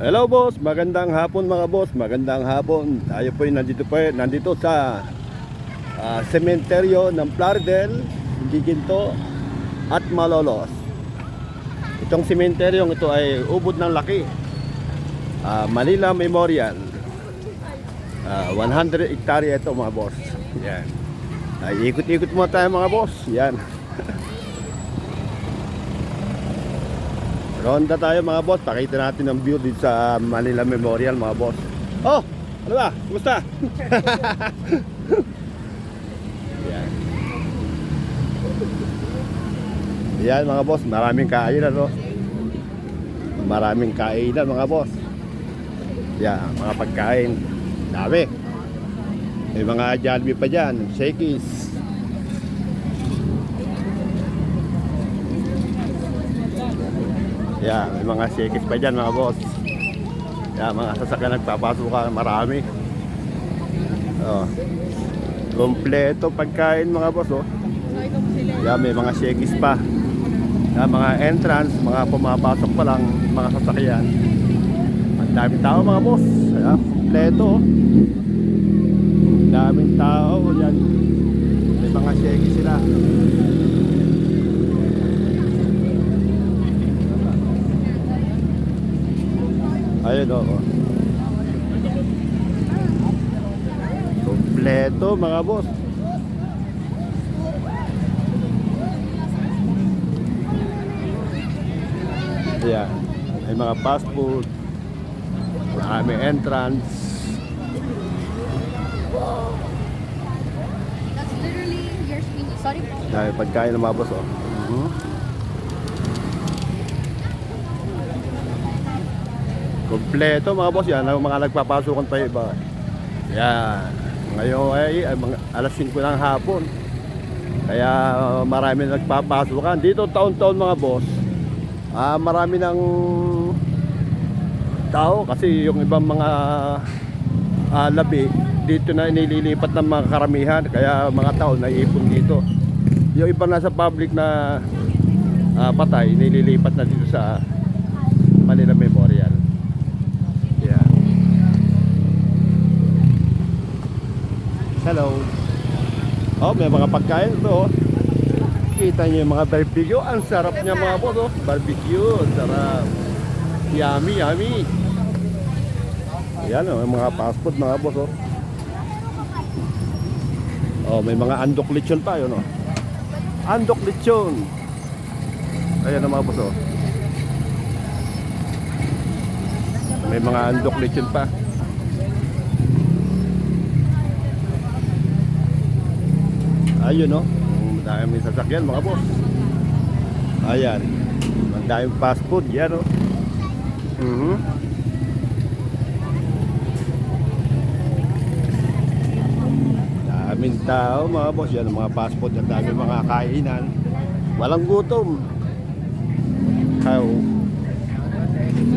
Hello boss, magandang hapon mga boss, magandang hapon. Tayo po ay nandito po nandito sa sementeryo ng Plaridel, Giginto at Malolos. Itong sementeryong ito ay ubod ng laki. Ah, Manila Memorial. Ah, 100 hektarya ito mga boss. Yan. Ay, ikot-ikot muna tayo mga boss. Yan. Ronda tayo mga boss. Pakita natin ang view dito sa Manila Memorial mga boss. Oh! Ano ba? Kumusta? Yan. Yan mga boss. Maraming kainan no? Maraming kainan mga boss. Yan, mga pagkain. Dami. May mga Jollibee pa dyan. Shakies. Yeah, may mga shakes pa dyan mga boss. Yeah, mga sasakyan nagpapasok marami. Oh. Kompleto pagkain mga boss oh. Yeah, may mga shakes pa. Yeah, mga entrance, mga pumapasok pa lang, mga sasakyan. Ang daming tao mga boss. Yeah, kompleto oh. Ang daming tao yan. May mga shakes sila. Ayun oo. Kompleto mga boss. Yeah. May mga fast food. Marami entrance. That's literally your screen. Sorry po. Dami pagkain ng mga boss oh. Mhm. Kompleto mga boss yan, mga nagpapasukan pa iba. Yan. Ngayon ay, ay mga alas 5 ng hapon. Kaya uh, marami nagpapasukan. Dito taon-taon mga boss, ah marami ng tao kasi yung ibang mga ah, labi dito na nililipat ng mga karamihan kaya mga tao naiipon dito yung iba nasa public na ah, patay nililipat na dito sa Manila Memorial yeah. Hello oh may mga pagkain ito oh. kita niyo yung mga barbecue ang sarap niya mga boss oh. barbecue sarap yummy yummy yan oh, yung mga fast mga boss oh. Oh, may mga andok lechon pa yun oh. Andok lechon. Ayan ang mga boss oh. May mga andok lechon pa. Ayun oh. Ang daming sasakyan mga boss. Ayan. Ang daming fast food yan oh. Mhm. Daming tao mga boss yan ang mga fast food ang daming mga kainan walang gutom How?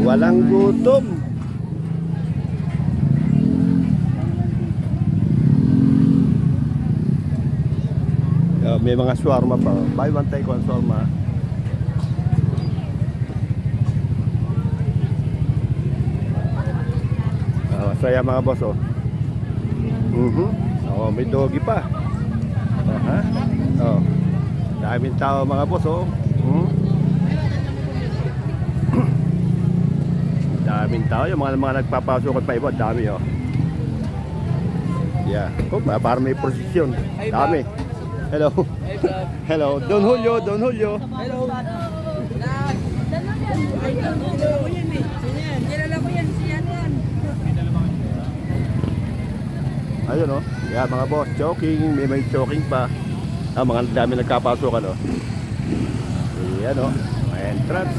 walang gutom Oh, may mga shawarma pa buy one take one shawarma Oh, masaya mga boss oh Mhm. Oh, may doggy pa. Aha. Oh. Daming tao mga boss, oh. Hmm? Daming tao, yung mga mga nagpapasok pa iba, dami oh. Yeah. Oh, pa- para may posisyon. Dami. Hello. Hello. Don Julio, Don Julio. Hello. Ayun oh. Yeah, mga boss, choking, may may choking pa. Ah, mga dami nagkapasukan oh. Ayan oh. May entrance.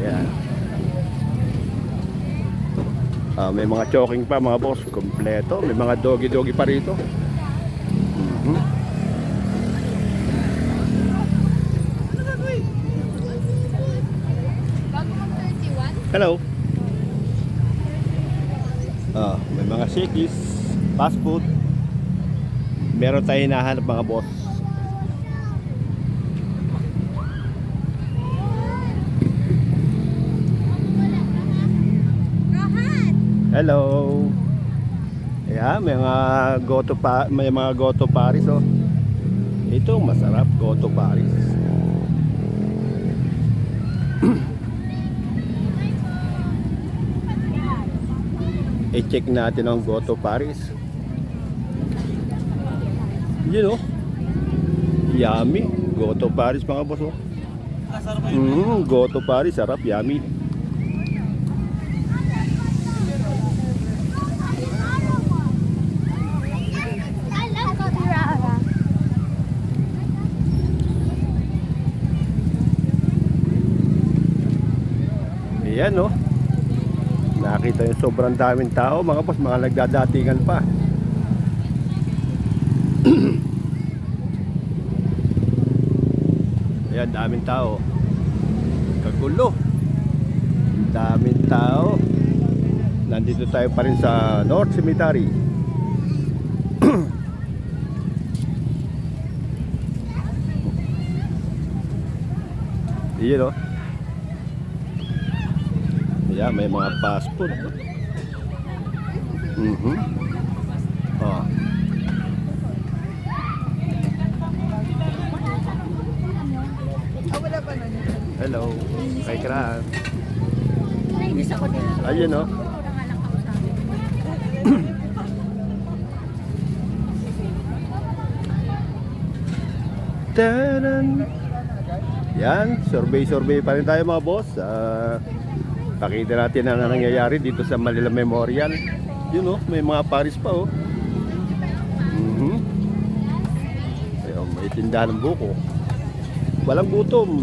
Ayan. Ah, may mga choking pa mga boss, kompleto. May mga doggy-doggy pa rito. Hello. Ah, may mga shakies, fast. Meron tayong hinahanap mga boss. Hello. Yeah, may mga goto pa, may mga goto Paris oh. Ito masarap goto Paris. I-check natin ang goto Paris. Yun oh. Yummy. Goto Paris mga boss oh. Mm, goto Paris, sarap, yummy. I love Katirara. Nakita yung sobrang daming tao, mga boss, mga nagdadatingan pa. Ayan, daming tao. Kagulo. Daming tao. Nandito tayo pa rin sa North Cemetery. Iyon no. Yeah, may mga fast food. Oh. Wala pa na. Hello. Kay Kran. Ayun no. Akin. Taran. Yan, survey-survey pa rin tayo mga boss. Ah, pakita natin ang nangyayari dito sa Manila Memorial. Yun oh, may mga Paris pa oh. Mhm. Ayun, may tindahan ng buko. Walang gutom.